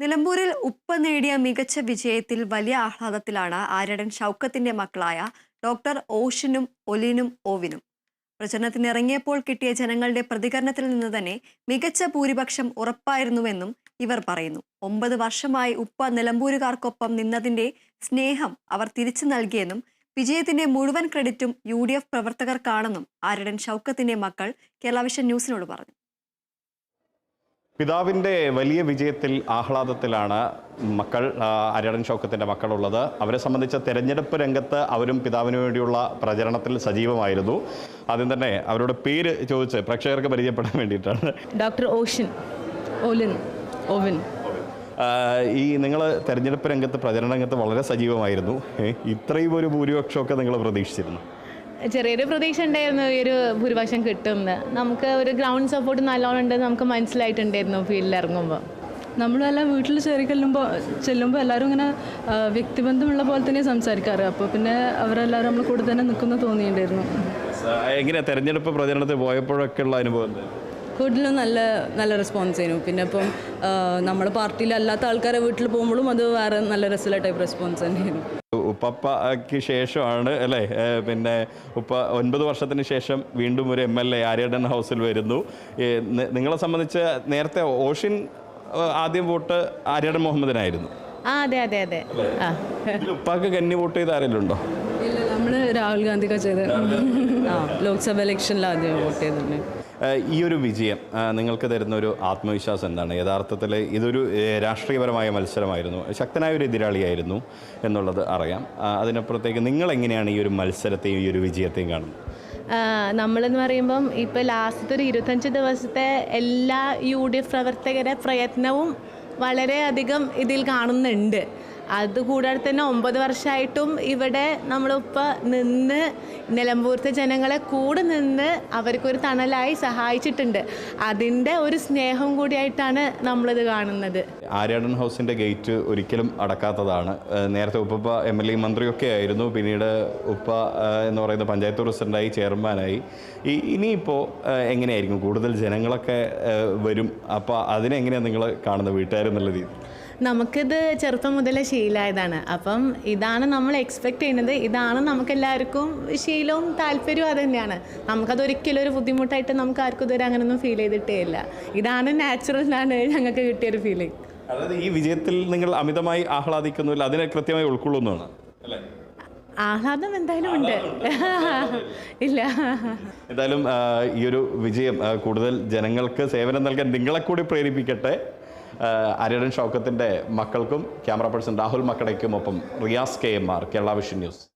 നിലമ്പൂരിൽ ഉപ്പ നേടിയ മികച്ച വിജയത്തിൽ വലിയ ആഹ്ലാദത്തിലാണ് ആര്യടൻ ഷൗക്കത്തിന്റെ മക്കളായ ഡോക്ടർ ഓഷിനും ഒലിനും ഓവിനും. പ്രചരണത്തിനിറങ്ങിയപ്പോൾ കിട്ടിയ ജനങ്ങളുടെ പ്രതികരണത്തിൽ നിന്ന് തന്നെ മികച്ച ഭൂരിപക്ഷം ഉറപ്പായിരുന്നുവെന്നും ഇവർ പറയുന്നു. ഒമ്പത് വർഷമായി ഉപ്പ നിലമ്പൂരുകാർക്കൊപ്പം നിന്നതിന്റെ സ്നേഹം അവർ തിരിച്ചു നൽകിയെന്നും വിജയത്തിന്റെ മുഴുവൻ ക്രെഡിറ്റും യു ഡി എഫ് പ്രവർത്തകർക്കാണെന്നും ആര്യടൻ ഷൗക്കത്തിന്റെ മക്കൾ കേരള വിഷൻ ന്യൂസിനോട് പറഞ്ഞു. പിതാവിന്റെ വലിയ വിജയത്തിൽ ആഹ്ലാദത്തിലാണ് മക്കൾ അരടൻ ചോക്കത്തിന്റെ ഷൗക്കത്തിന്റെ മക്കളുള്ളത്. അവരെ സംബന്ധിച്ച തെരഞ്ഞെടുപ്പ് രംഗത്ത് അവരും പിതാവിന് വേണ്ടിയുള്ള പ്രചരണത്തിൽ സജീവമായിരുന്നു. ആദ്യം തന്നെ അവരുടെ പേര് ചോദിച്ച് പ്രേക്ഷകർക്ക് പരിചയപ്പെടാൻ വേണ്ടിയിട്ടാണ്. ഡോക്ടർ ഓഷൻ ഓലിൻ ഓവിൻ. ഈ നിങ്ങൾ തെരഞ്ഞെടുപ്പ് രംഗത്ത് പ്രചരണ രംഗത്ത് വളരെ സജീവമായിരുന്നു. ഇത്രയും ഒരു ഭൂരിപക്ഷമൊക്കെ നിങ്ങൾ പ്രതീക്ഷിച്ചിരുന്നു. ചെറിയൊരു പ്രതീക്ഷ ഉണ്ടായിരുന്നു ഈ ഒരു ഭൂരിപക്ഷം കിട്ടുമെന്ന് നമുക്ക് ഒരു ഗ്രൗണ്ട് സപ്പോർട്ട് നല്ലോണം ഉണ്ട് നമുക്ക് മനസ്സിലായിട്ടുണ്ടായിരുന്നു ഫീൽഡിൽ ഇറങ്ങുമ്പോൾ നമ്മളെല്ലാം വീട്ടിൽ ചെറിയ ചെല്ലുമ്പോൾ ചെല്ലുമ്പോൾ എല്ലാവരും ഇങ്ങനെ വ്യക്തിബന്ധമുള്ള പോലെ തന്നെ സംസാരിക്കാറ്. അപ്പോൾ പിന്നെ അവരെല്ലാവരും നമ്മൾ കൂടെ തന്നെ നിൽക്കുന്ന തോന്നിയിട്ടുണ്ടായിരുന്നു. എങ്ങനെയാണ് തെരഞ്ഞെടുപ്പ് പ്രചരണത്തിൽ പോയപ്പോഴൊക്കെയുള്ള അനുഭവം കൂടുതലും നല്ല നല്ല റെസ്പോൺസ് ചെയ്യുന്നു പിന്നെ ഇപ്പം നമ്മുടെ പാർട്ടിയിൽ അല്ലാത്ത ആൾക്കാരെ വീട്ടിൽ പോകുമ്പോഴും അത് വേറെ നല്ല രസമുള്ള ടൈപ്പ് റെസ്പോൺസ് തന്നെയായിരുന്നു. ഉപ്പപ്പയ്ക്ക് ശേഷമാണ് അല്ലേ? പിന്നെ ഉപ്പ ഒൻപത് വർഷത്തിന് ശേഷം വീണ്ടും ഒരു എം എൽ എ ആര്യടൻ ഹൗസിൽ വരുന്നു. നിങ്ങളെ സംബന്ധിച്ച് നേരത്തെ ഓഷിൻ ആദ്യം വോട്ട് ആര്യടൻ മുഹമ്മദിനായിരുന്നു. ആ അതെ അതെ അതെ. ഉപ്പാക്ക് കന്നി വോട്ട് ചെയ്ത ആരെങ്കിലും ഉണ്ടോ? നമ്മൾ രാഹുൽ ഗാന്ധിക്ക് ചെയ്ത് ആ ലോക്സഭ ഇലക്ഷനിൽ ആദ്യം വോട്ട് ചെയ്തിട്ടുണ്ട് ഈ ഒരു വിജയം നിങ്ങൾക്ക് തരുന്ന ഒരു ആത്മവിശ്വാസം എന്താണ്? യഥാർത്ഥത്തിൽ ഇതൊരു രാഷ്ട്രീയപരമായ മത്സരമായിരുന്നു. ശക്തനായ ഒരു എതിരാളിയായിരുന്നു എന്നുള്ളത് അറിയാം. അതിനപ്പുറത്തേക്ക് നിങ്ങൾ എങ്ങനെയാണ് ഈ ഒരു മത്സരത്തെയും ഈ ഒരു വിജയത്തെയും കാണുന്നത്? നമ്മളെന്ന് പറയുമ്പം ഇപ്പോൾ ലാസ്റ്റത്തെ ഒരു ഇരുപത്തഞ്ച് ദിവസത്തെ എല്ലാ യു ഡി എഫ് പ്രവർത്തകരുടെ പ്രയത്നവും വളരെയധികം ഇതിൽ കാണുന്നുണ്ട്. അതുകൂടാതെ തന്നെ ഒമ്പത് വർഷമായിട്ടും ഇവിടെ നമ്മളിപ്പോൾ നിന്ന് നിലമ്പൂർത്തെ ജനങ്ങളെ കൂടെ നിന്ന് അവർക്കൊരു തണലായി സഹായിച്ചിട്ടുണ്ട്. അതിന്റെ ഒരു സ്നേഹം കൂടിയായിട്ടാണ് നമ്മളിത് കാണുന്നത്. ആര്യാടൻ ഹൗസിന്റെ ഗേറ്റ് ഒരിക്കലും അടക്കാത്തതാണ്. നേരത്തെ ഉപ്പ എം എൽ എ മന്ത്രിയൊക്കെ ആയിരുന്നു. പിന്നീട് ഉപ്പ എന്ന് പറയുന്ന പഞ്ചായത്ത് പ്രസിഡന്റായി ചെയർമാനായി. ഈ ഇനിയിപ്പോൾ എങ്ങനെയായിരിക്കും? കൂടുതൽ ജനങ്ങളൊക്കെ വരും. അപ്പോൾ അതിനെങ്ങനെയാണ് നിങ്ങൾ കാണുന്നത്? വീട്ടുകാരെന്നുള്ള രീതി നമുക്കിത് ചെറുപ്പം മുതലേ ശീലമായതാണ്. അപ്പം ഇതാണ് നമ്മൾ എക്സ്പെക്റ്റ് ചെയ്യുന്നത്. ഇതാണ് നമുക്കെല്ലാവർക്കും ശീലവും താല്പര്യവും അത് തന്നെയാണ്. നമുക്കതൊരിക്കലും ഒരു ബുദ്ധിമുട്ടായിട്ട് നമുക്ക് ആർക്കും ഇതുവരെ അങ്ങനെയൊന്നും ഫീൽ ചെയ്തിട്ടേ ഇല്ല. ഇതാണ് നാച്ചുറൽ എന്നാണ് ഞങ്ങൾക്ക് കിട്ടിയൊരു ഫീലിംഗ് അതായത് ഈ വിജയത്തിൽ നിങ്ങൾ അമിതമായി ആഹ്ലാദിക്കുന്നില്ല അതിനെ കൃത്യമായി ഉൾക്കൊള്ളുന്നതാണ്. അല്ലേ? ആഹ്ലാദം എന്തായാലും ഉണ്ട്. ഇല്ല. എന്തായാലും ഈ ഒരു വിജയം കൂടുതൽ ജനങ്ങൾക്ക് സേവനം നൽകാൻ നിങ്ങളെ കൂടി പ്രേരിപ്പിക്കട്ടെ. അരിയടൻ ഷൗക്കത്തിന്റെ മക്കൾക്കും ക്യാമറ പേഴ്സൺ രാഹുൽ മക്കടയ്ക്കും ഒപ്പം Riyas K M R Kerala vision news.